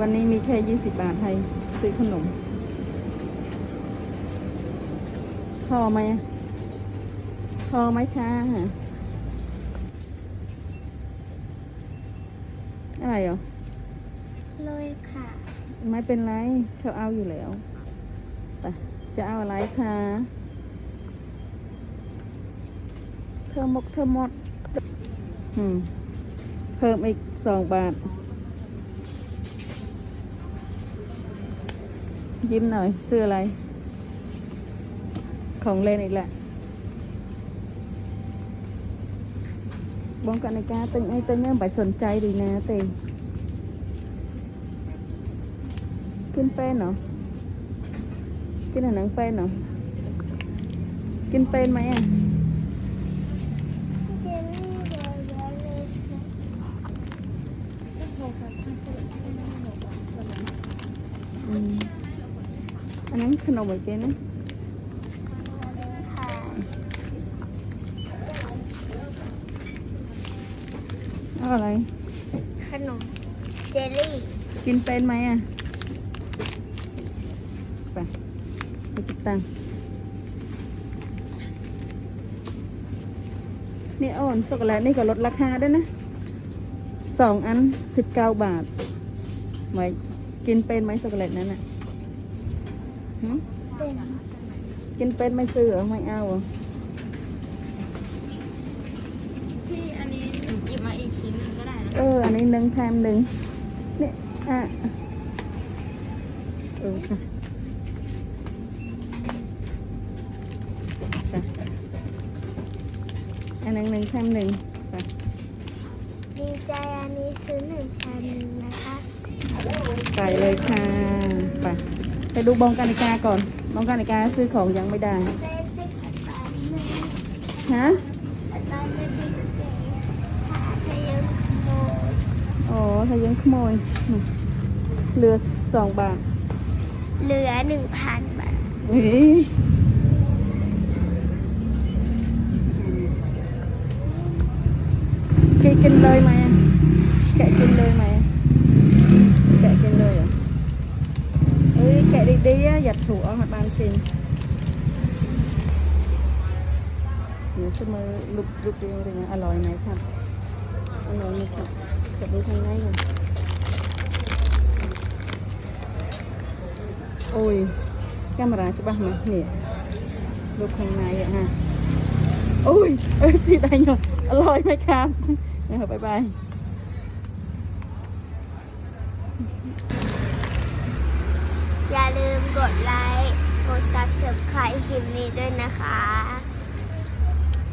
วันนี้มีแค่ยี่สิบบาทให้ซื้อขนม พอไหมอะพอไหมคะอะไรเหรอเลยค่ะ ไม่เป็นไรเขาเอาอยู่แล้วแต่จะเอาอะไรคะเธอมกเธอหมด อืม เพิ่มอีกสองบาท ยิ้มหน่อยซื้ออะไร ของเล่นอีกแหละบองกันในกาตึงไอ้ตึงเนี่ยไปสนใจดีนะเต็งกินเป็นเหรอกินอาหนังเป็นเหรอกินเป็นไหมอะเจลลี่เยอะแยะเลยค่ะอืม อันนั้นขนมอะไรเจ๊นะค่ะเอาอะไร ขนม เจลลี่ กินเป็นไหมอะ ไปไปติดตังค์นี่อ่อนช็อกโกแลตนี่ก็ลดราคาด้วยนะสองอันสิบเก้าบาทไว้กินเป็นไหมช็อกโกแลตนั้นอะหึ เป็นกินเป็นไม่ซื้อเหรอไม่เอาเหรอที่อันนี้หยิบมาอีกชิ้นหนึงก็ได้นะเออ อันนี้หนึ่งแถมหนึ่งนี่อะเออค่ะค่ะอันนั้นหนึ่งแถมหนึ่งไปดีใจอันนี้ซื้อหนึ่งแถมหนึ่งนะคะไปเลยค่ะไป ไปดูบองกานิกาก่อน บองกานิกาซื้อของยังไม่ได้เจ๊ติ๊กตันหนึ่งฮะตันหนึ่งติ๊กเจ๊ค่ะเธอยังโมยอ๋อถ้ายังขโมยอืมเหลือสองบาท เหลือหนึ่งพันบาทเฮ้ยกินกินเลยไหมอะแกะกินเลยไหมแกะกินเลยเหรอเอ้ยแกะ ดีๆอะอย่าถูเอามาบางกินหนูจะมาลุกลุกดูอะไรเงี้ยอร่อยไหมครับอร่อยไหมครับจะดูทางไหนก่อนโอ้ยแกมราจะบ้าไหมเนี่ย ดไลค์ กดซับสไครับบ๊ายบายอย่าลืมกดไลค์กด subscribe คลิปนี้ด้วยนะคะ